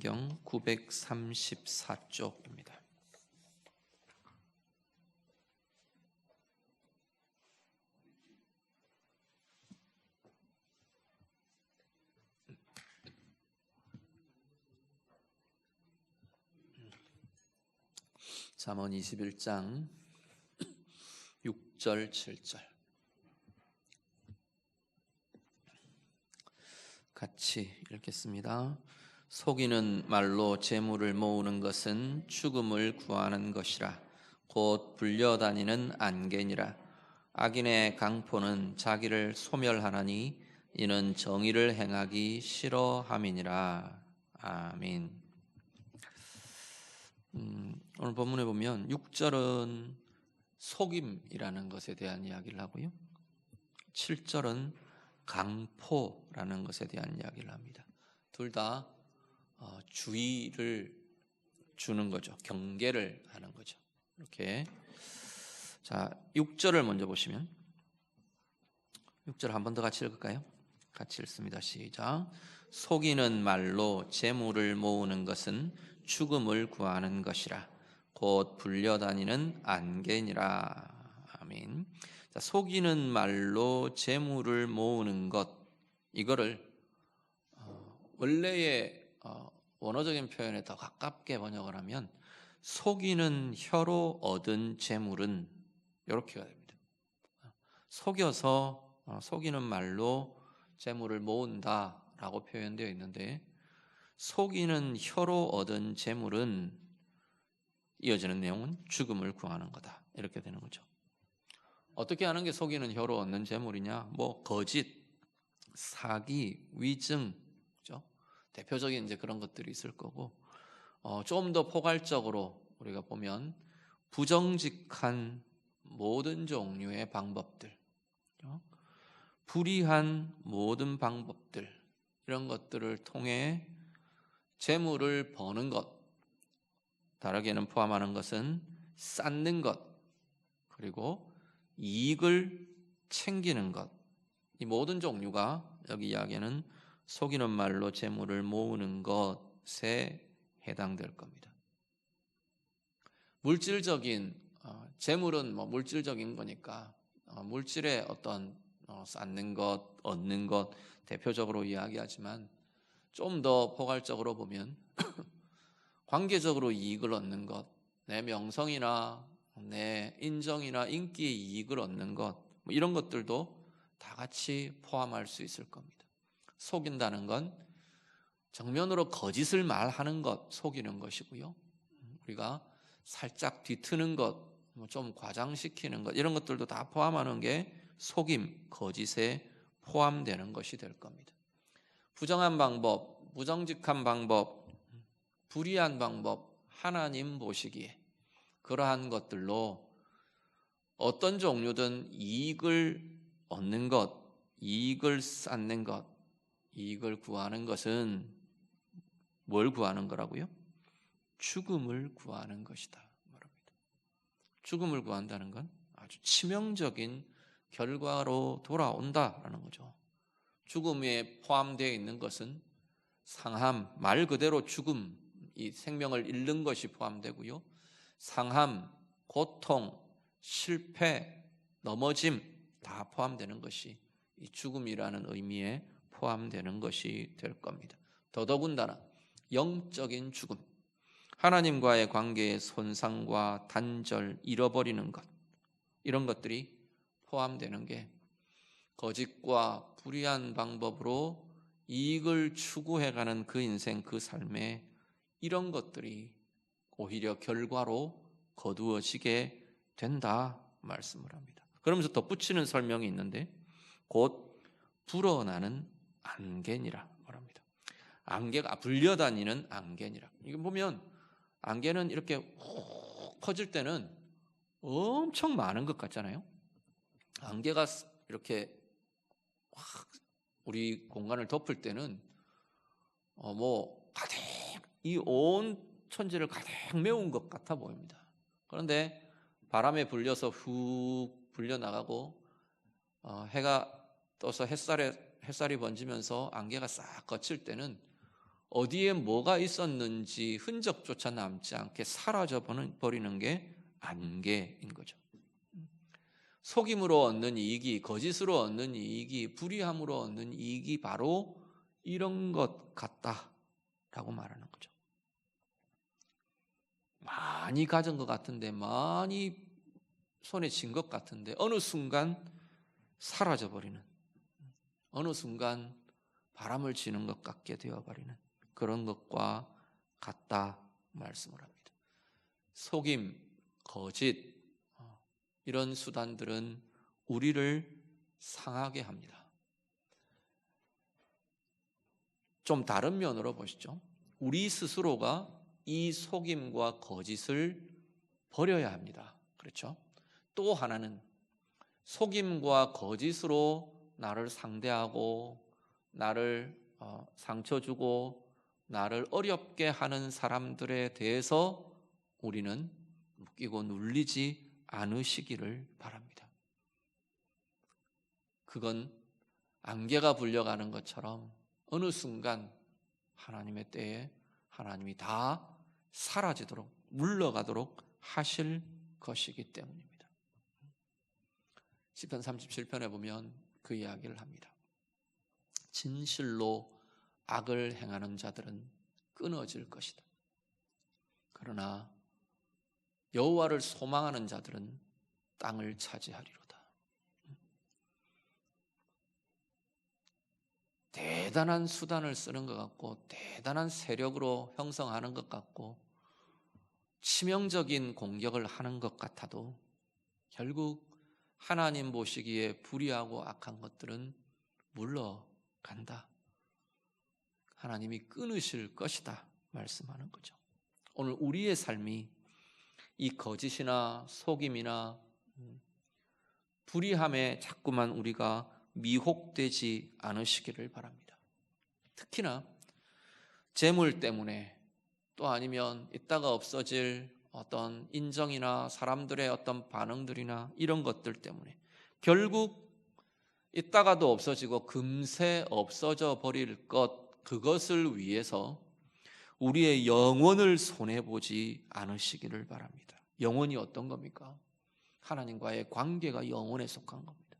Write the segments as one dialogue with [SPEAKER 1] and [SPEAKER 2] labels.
[SPEAKER 1] 성경 934쪽입니다. 잠언 21장 6절 7절 같이 읽겠습니다. 속이는 말로 재물을 모으는 것은 죽음을 구하는 것이라 곧 불려다니는 안개니라 악인의 강포는 자기를 소멸하나니 이는 정의를 행하기 싫어함이니라 아멘. 음, 오늘 본문에 보면 6절은 속임이라는 것에 대한 이야기를 하고요. 7절은 강포라는 것에 대한 이야기를 합니다. 둘다 어, 주의를 주는 거죠. 경계를 하는 거죠. 이렇게 자 6절을 먼저 보시면 6절 한 번 더 같이 읽을까요? 같이 읽습니다. 시작. 속이는 말로 재물을 모으는 것은 죽음을 구하는 것이라 곧 불려다니는 안개니라. 아멘. 자, 속이는 말로 재물을 모으는 것 이거를 어, 원래의 어, 원어적인 표현에 더 가깝게 번역을 하면 속이는 혀로 얻은 재물은 이렇게가 됩니다. 속여서 어, 속이는 말로 재물을 모은다라고 표현되어 있는데 속이는 혀로 얻은 재물은 이어지는 내용은 죽음을 구하는 거다 이렇게 되는 거죠. 어떻게 하는 게 속이는 혀로 얻는 재물이냐? 뭐 거짓, 사기, 위증? 대표적인 이제 그런 것들이 있을 거고, 어, 좀 더 포괄적으로 우리가 보면 부정직한 모든 종류의 방법들, 그죠? 불의한 모든 방법들 이런 것들을 통해 재물을 버는 것, 다르게는 포함하는 것은 쌓는 것, 그리고 이익을 챙기는 것. 이 모든 종류가 여기 이야기는 속이는 말로 재물을 모으는 것에 해당될 겁니다. 물질적인 어, 재물은 뭐 물질적인 거니까 어, 물질의 어떤 어, 쌓는 것, 얻는 것 대표적으로 이야기하지만 좀 더 포괄적으로 보면 관계적으로 이익을 얻는 것, 내 명성이나 내 인정이나 인기의 이익을 얻는 것, 뭐 이런 것들도 다 같이 포함할 수 있을 겁니다. 속인다는 건 정면으로 거짓을 말하는 것, 속이는 것이고요. 우리가 살짝 뒤트는 것, 뭐좀 과장시키는 것, 이런 것들도 다 포함하는 게 속임, 거짓에 포함되는 것이 될 겁니다. 부정한 방법, 무정직한 방법, 불의한 방법, 하나님 보시기에 그러한 것들로 어떤 종류든 이익을 얻는 것, 이익을 쌓는 것, 이익을 구하는 것은 뭘 구하는 거라고요? 죽음을 구하는 것이다. 말합니다. 죽음을 구한다는 건 아주 치명적인 결과로 돌아온다라는 거죠. 죽음에 포함되어 있는 것은 상함, 말 그대로 죽음, 이 생명을 잃는 것이 포함되고요. 상함, 고통, 실패, 넘어짐 다 포함되는 것이 이 죽음이라는 의미에 포함되는 것이 될 겁니다. 더더군다나 영적인 죽음, 하나님과의 관계의 손상과 단절, 잃어버리는 것 이런 것들이 포함되는 게 거짓과 불의한 방법으로 이익을 추구해가는 그 인생, 그 삶에 이런 것들이 오히려 결과로 거두어지게 된다 말씀을 합니다. 그러면서 덧붙이는 설명이 있는데 곧 불어나는 안개니라 말합니다. 안개가 불려다니는 안개니라. 이거 보면 안개는 이렇게 훅 퍼질 때는 엄청 많은 것 같잖아요. 안개가 이렇게 확 우리 공간을 덮을 때는 어 뭐 가득 이 온 천지를 가득 메운 것 같아 보입니다. 그런데 바람에 불려서 훅 불려 나가고 어, 해가 떠서 햇살에 햇살이 번지면서 안개가 싹 거칠 때는 어디에 뭐가 있었는지 흔적조차 남지 않게 사라져 버리는 게 안개인 거죠. 속임으로 얻는 이익이, 거짓으로 얻는 이익이, 불의함으로 얻는 이익이 바로 이런 것 같다라고 말하는 거죠. 많이 가진 것 같은데, 많이 손에 쥔 것 같은데, 어느 순간 사라져 버리는, 어느 순간 바람을 지는 것 같게 되어버리는 그런 것과 같다 말씀을 합니다. 속임, 거짓, 이런 수단들은 우리를 상하게 합니다. 좀 다른 면으로 보시죠. 우리 스스로가 이 속임과 거짓을 버려야 합니다. 그렇죠? 또 하나는 속임과 거짓으로 나를 상대하고 나를 어, 상처 주고 나를 어렵게 하는 사람들에 대해서 우리는 묶이고 눌리지 않으시기를 바랍니다. 그건 안개가 불려가는 것처럼 어느 순간 하나님의 때에 하나님이 다 사라지도록 물러가도록 하실 것이기 때문입니다. 시편 37편에 보면 그 이야기를 합니다. 진실로 악을 행하는 자들은 끊어질 것이다. 그러나 여호와를 소망하는 자들은 땅을 차지하리로다. 대단한 수단을 쓰는 것 같고 대단한 세력으로 형성하는 것 같고 치명적인 공격을 하는 것 같아도 결국 하나님 보시기에 불의하고 악한 것들은 물러간다. 하나님이 끊으실 것이다. 말씀하는 거죠. 오늘 우리의 삶이 이 거짓이나 속임이나 음, 불의함에 자꾸만 우리가 미혹되지 않으시기를 바랍니다. 특히나 재물 때문에 또 아니면 있다가 없어질 어떤 인정이나 사람들의 어떤 반응들이나 이런 것들 때문에 결국 있다가도 없어지고 금세 없어져 버릴 것 그것을 위해서 우리의 영혼을 손해 보지 않으시기를 바랍니다. 영혼이 어떤 겁니까? 하나님과의 관계가 영혼에 속한 겁니다.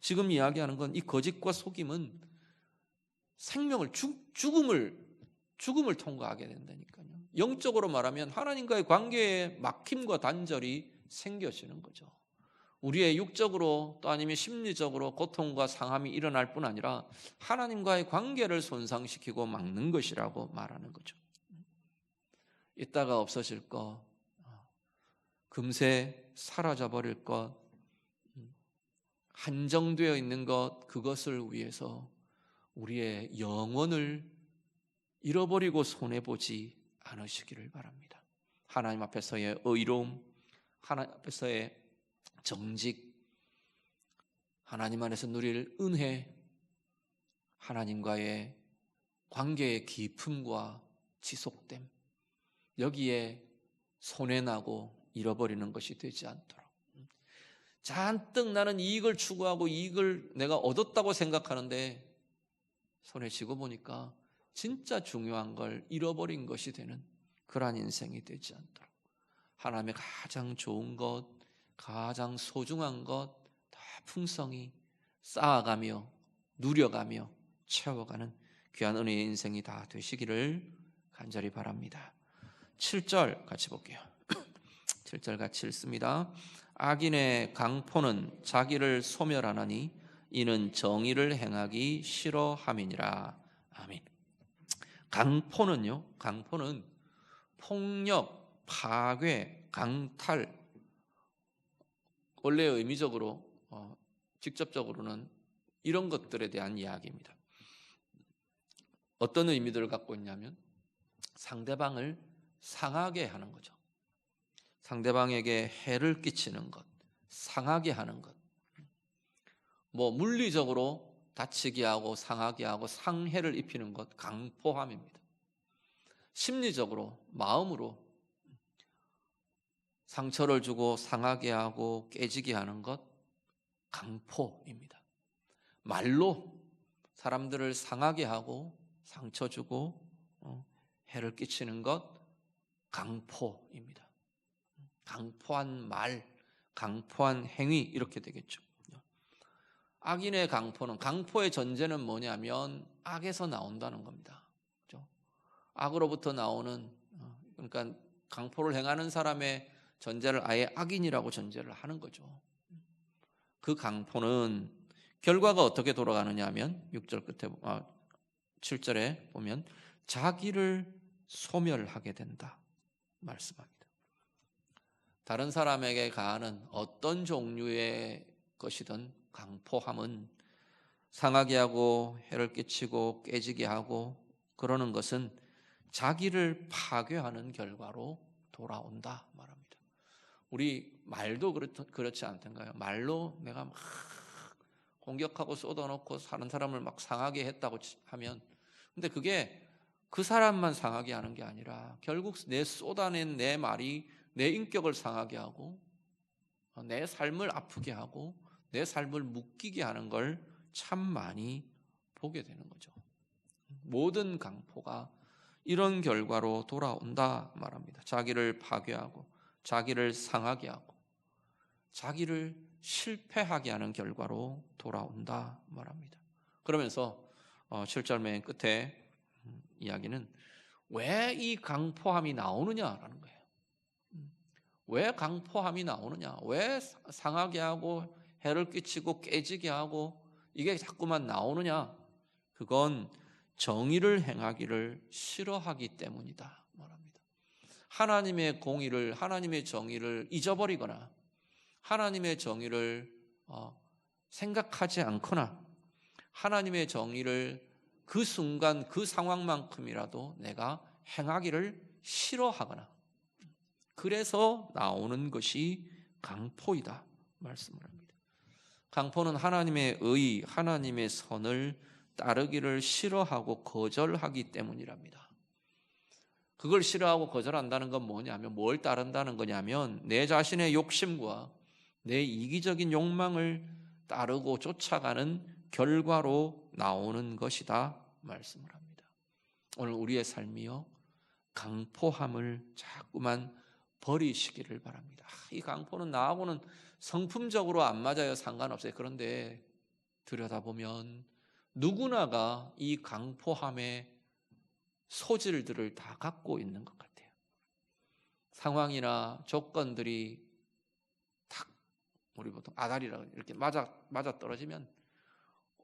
[SPEAKER 1] 지금 이야기하는 건 이 거짓과 속임은 생명을 죽, 죽음을 죽음을 통과하게 된다니까요. 영적으로 말하면 하나님과의 관계에 막힘과 단절이 생겨지는 거죠. 우리의 육적으로 또 아니면 심리적으로 고통과 상함이 일어날 뿐 아니라 하나님과의 관계를 손상시키고 막는 것이라고 말하는 거죠. 있다가 없어질 것, 금세 사라져 버릴 것, 한정되어 있는 것, 그것을 위해서 우리의 영혼을 잃어버리고 손해보지 않으시기를 바랍니다. 하나님 앞에서의 의로움, 하나님 앞에서의 정직, 하나님 안에서 누릴 은혜, 하나님과의 관계의 깊음과 지속됨, 여기에 손해나고 잃어버리는 것이 되지 않도록. 잔뜩 나는 이익을 추구하고 이익을 내가 얻었다고 생각하는데 손에 쥐고 보니까 진짜 중요한 걸 잃어버린 것이 되는 그러한 인생이 되지 않도록. 하나님의 가장 좋은 것, 가장 소중한 것 다 풍성히 쌓아가며 누려가며 채워가는 귀한 은혜의 인생이 다 되시기를 간절히 바랍니다. 7절 같이 볼게요. 7절 같이 읽습니다. 악인의 강포는 자기를 소멸하나니 이는 정의를 행하기 싫어함이니라. 아멘. 강포는요. 강포는 폭력, 파괴, 강탈, 원래 의미적으로 어, 직접적으로는 이런 것들에 대한 이야기입니다. 어떤 의미들을 갖고 있냐면 상대방을 상하게 하는 거죠. 상대방에게 해를 끼치는 것, 상하게 하는 것. 뭐 물리적으로 다치게 하고 상하게 하고 상해를 입히는 것 강포함입니다. 심리적으로 마음으로 상처를 주고 상하게 하고 깨지게 하는 것 강포입니다. 말로 사람들을 상하게 하고 상처 주고 어, 해를 끼치는 것 강포입니다. 강포한 말, 강포한 행위 이렇게 되겠죠. 악인의 강포는 강포의 전제는 뭐냐면 악에서 나온다는 겁니다. 그렇죠? 악으로부터 나오는 어, 그러니까 강포를 행하는 사람의 전제를 아예 악인이라고 전제를 하는 거죠. 그 강포는 결과가 어떻게 돌아가느냐 하면 6절 끝에 아, 7절에 보면 자기를 소멸하게 된다 말씀합니다. 다른 사람에게 가하는 어떤 종류의 것이든 강포함은 상하게 하고 해를 끼치고 깨지게 하고 그러는 것은 자기를 파괴하는 결과로 돌아온다 말합니다. 우리 말도 그렇 지 않던가요? 말로 내가 막 공격하고 쏟아놓고 사는 사람을 막 상하게 했다고 하면 근데 그게 그 사람만 상하게 하는 게 아니라 결국 내 쏟아낸 내 말이 내 인격을 상하게 하고 내 삶을 아프게 하고 내 삶을 묶이게 하는 걸 참 많이 보게 되는 거죠. 모든 강포가 이런 결과로 돌아온다 말합니다. 자기를 파괴하고 자기를 상하게 하고 자기를 실패하게 하는 결과로 돌아온다 말합니다. 그러면서 7절 어, 맨 끝에 음, 이야기는 왜 이 강포함이 나오느냐라는 거예요. 음, 왜 강포함이 나오느냐? 왜 상하게 하고 해를 끼치고 깨지게 하고 이게 자꾸만 나오느냐? 그건 정의를 행하기를 싫어하기 때문이다 말합니다. 하나님의 공의를 하나님의 정의를 잊어버리거나 하나님의 정의를 어, 생각하지 않거나 하나님의 정의를 그 순간 그 상황만큼이라도 내가 행하기를 싫어하거나 그래서 나오는 것이 강포이다 말씀을 합니다. 강포는 하나님의 의, 하나님의 선을 따르기를 싫어하고 거절하기 때문이랍니다. 그걸 싫어하고 거절한다는 건 뭐냐면 뭘 따른다는 거냐면 내 자신의 욕심과 내 이기적인 욕망을 따르고 쫓아가는 결과로 나오는 것이다 말씀을 합니다. 오늘 우리의 삶이요 강포함을 자꾸만 버리시기를 바랍니다. 이 강포는 나하고는 성품적으로 안 맞아요. 상관없어요. 그런데 들여다보면 누구나가 이 강포함의 소질들을 다 갖고 있는 것 같아요. 상황이나 조건들이 탁 우리 보통 아다리라 이렇게 맞아 맞아 떨어지면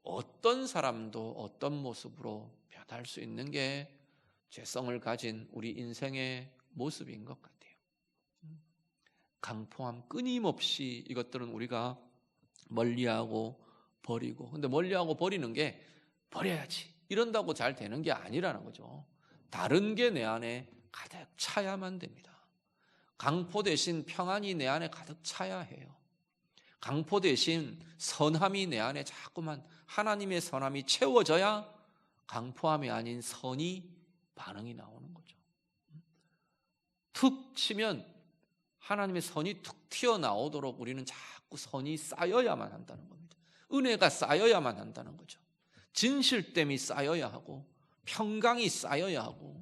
[SPEAKER 1] 어떤 사람도 어떤 모습으로 변할 수 있는 게 죄성을 가진 우리 인생의 모습인 것 같아요. 강포함 끊임없이 이것들은 우리가 멀리하고 버리고 근데 멀리하고 버리는 게 버려야지 이런다고 잘 되는 게 아니라는 거죠. 다른 게 내 안에 가득 차야만 됩니다. 강포 대신 평안이 내 안에 가득 차야 해요. 강포 대신 선함이 내 안에 자꾸만 하나님의 선함이 채워져야 강포함이 아닌 선이 반응이 나오는 거죠. 툭 치면 하나님의 선이 툭 튀어나오도록 우리는 자꾸 선이 쌓여야만 한다는 겁니다. 은혜가 쌓여야만 한다는 거죠. 진실됨이 쌓여야 하고 평강이 쌓여야 하고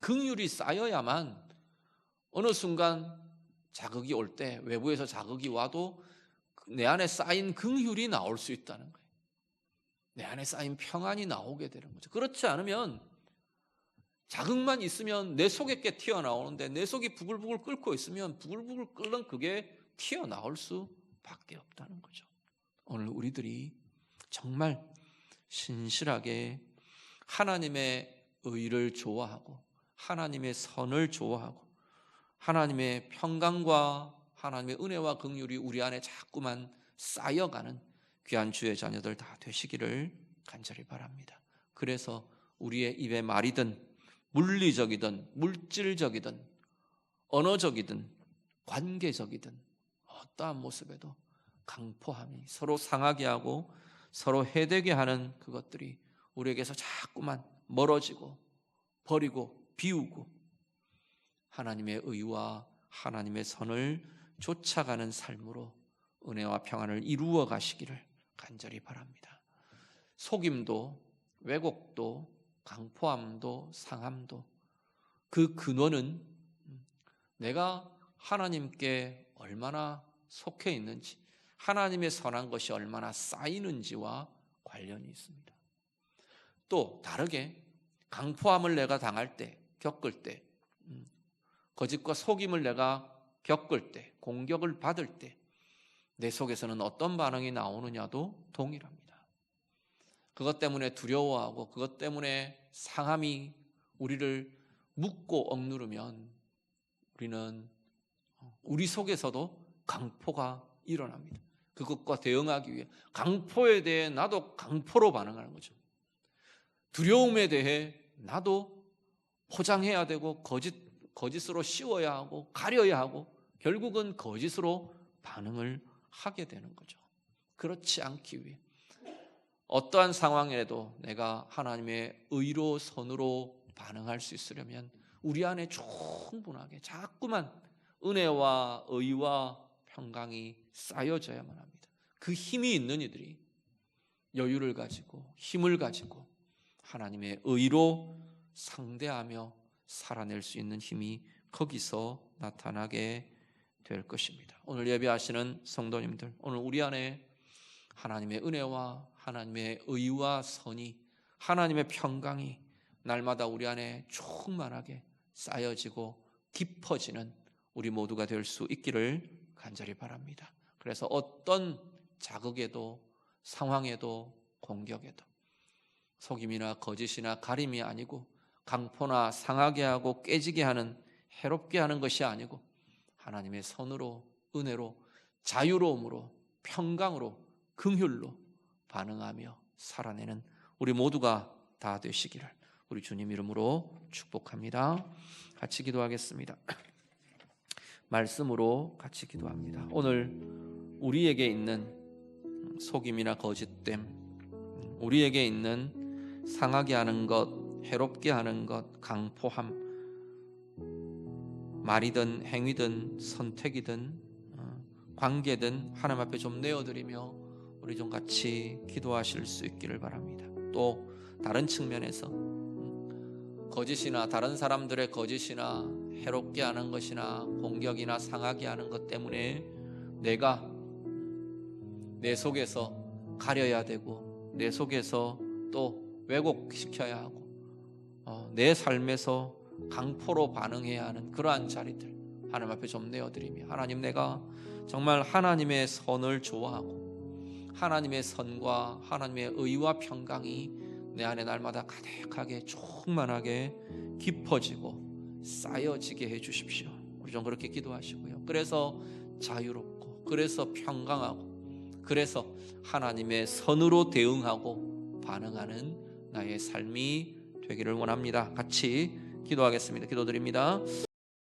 [SPEAKER 1] 긍휼이 쌓여야만 어느 순간 자극이 올 때 외부에서 자극이 와도 내 안에 쌓인 긍휼이 나올 수 있다는 거예요. 내 안에 쌓인 평안이 나오게 되는 거죠. 그렇지 않으면 자극만 있으면 내 속에 게 튀어나오는데 내 속이 부글부글 끓고 있으면 부글부글 끓는 그게 튀어나올 수밖에 없다는 거죠. 오늘 우리들이 정말 신실하게 하나님의 의를 좋아하고 하나님의 선을 좋아하고 하나님의 평강과 하나님의 은혜와 긍휼이 우리 안에 자꾸만 쌓여가는 귀한 주의 자녀들 다 되시기를 간절히 바랍니다. 그래서 우리의 입에 말이든 물리적이든 물질적이든 언어적이든 관계적이든 어떠한 모습에도 강포함이 서로 상하게 하고 서로 해되게 하는 그것들이 우리에게서 자꾸만 멀어지고 버리고 비우고 하나님의 의와 하나님의 선을 쫓아가는 삶으로 은혜와 평안을 이루어 가시기를 간절히 바랍니다. 속임도 왜곡도 강포함도 상함도 그 근원은 내가 하나님께 얼마나 속해 있는지 하나님의 선한 것이 얼마나 쌓이는지와 관련이 있습니다. 또 다르게 강포함을 내가 당할 때 겪을 때 음, 거짓과 속임을 내가 겪을 때 공격을 받을 때 내 속에서는 어떤 반응이 나오느냐도 동일합니다. 그것 때문에 두려워하고 그것 때문에 상함이 우리를 묶고 억누르면 우리는 우리 속에서도 강포가 일어납니다. 그것과 대응하기 위해 강포에 대해 나도 강포로 반응하는 거죠. 두려움에 대해 나도 포장해야 되고 거짓 거짓으로 씌워야 하고 가려야 하고 결국은 거짓으로 반응을 하게 되는 거죠. 그렇지 않기 위해 어떠한 상황에도 내가 하나님의 의로 선으로 반응할 수 있으려면 우리 안에 충분하게 자꾸만 은혜와 의와 평강이 쌓여져야만 합니다. 그 힘이 있는 이들이 여유를 가지고 힘을 가지고 하나님의 의로 상대하며 살아낼 수 있는 힘이 거기서 나타나게 될 것입니다. 오늘 예배하시는 성도님들, 오늘 우리 안에 하나님의 은혜와 하나님의 의와 선이 하나님의 평강이 날마다 우리 안에 충만하게 쌓여지고 깊어지는 우리 모두가 될 수 있기를 간절히 바랍니다. 그래서 어떤 자극에도 상황에도 공격에도 속임이나 거짓이나 가림이 아니고 강포나 상하게 하고 깨지게 하는 해롭게 하는 것이 아니고 하나님의 선으로 은혜로 자유로움으로 평강으로 긍휼로 반응하며 살아내는 우리 모두가 다 되시기를 우리 주님 이름으로 축복합니다. 같이 기도하겠습니다. 말씀으로 같이 기도합니다. 오늘 우리에게 있는 속임이나 거짓됨, 우리에게 있는 상하게 하는 것, 해롭게 하는 것, 강포함, 말이든 행위든 선택이든 어, 관계든 하나님 앞에 좀 내어드리며 우리 좀 같이 기도하실 수 있기를 바랍니다. 또 다른 측면에서 음, 거짓이나 다른 사람들의 거짓이나 해롭게 하는 것이나 공격이나 상하게 하는 것 때문에 내가 내 속에서 가려야 되고 내 속에서 또 왜곡시켜야 하고 어, 내 삶에서 강포로 반응해야 하는 그러한 자리들 하나님 앞에 좀 내어드리며 하나님 내가 정말 하나님의 선을 좋아하고 하나님의 선과 하나님의 의와 평강이 내 안에 날마다 가득하게 충만하게 깊어지고 쌓여지게 해 주십시오. 우리 좀 그렇게 기도하시고요. 그래서 자유롭고 그래서 평강하고 그래서 하나님의 선으로 대응하고 반응하는 나의 삶이 되기를 원합니다. 같이 기도하겠습니다. 기도드립니다.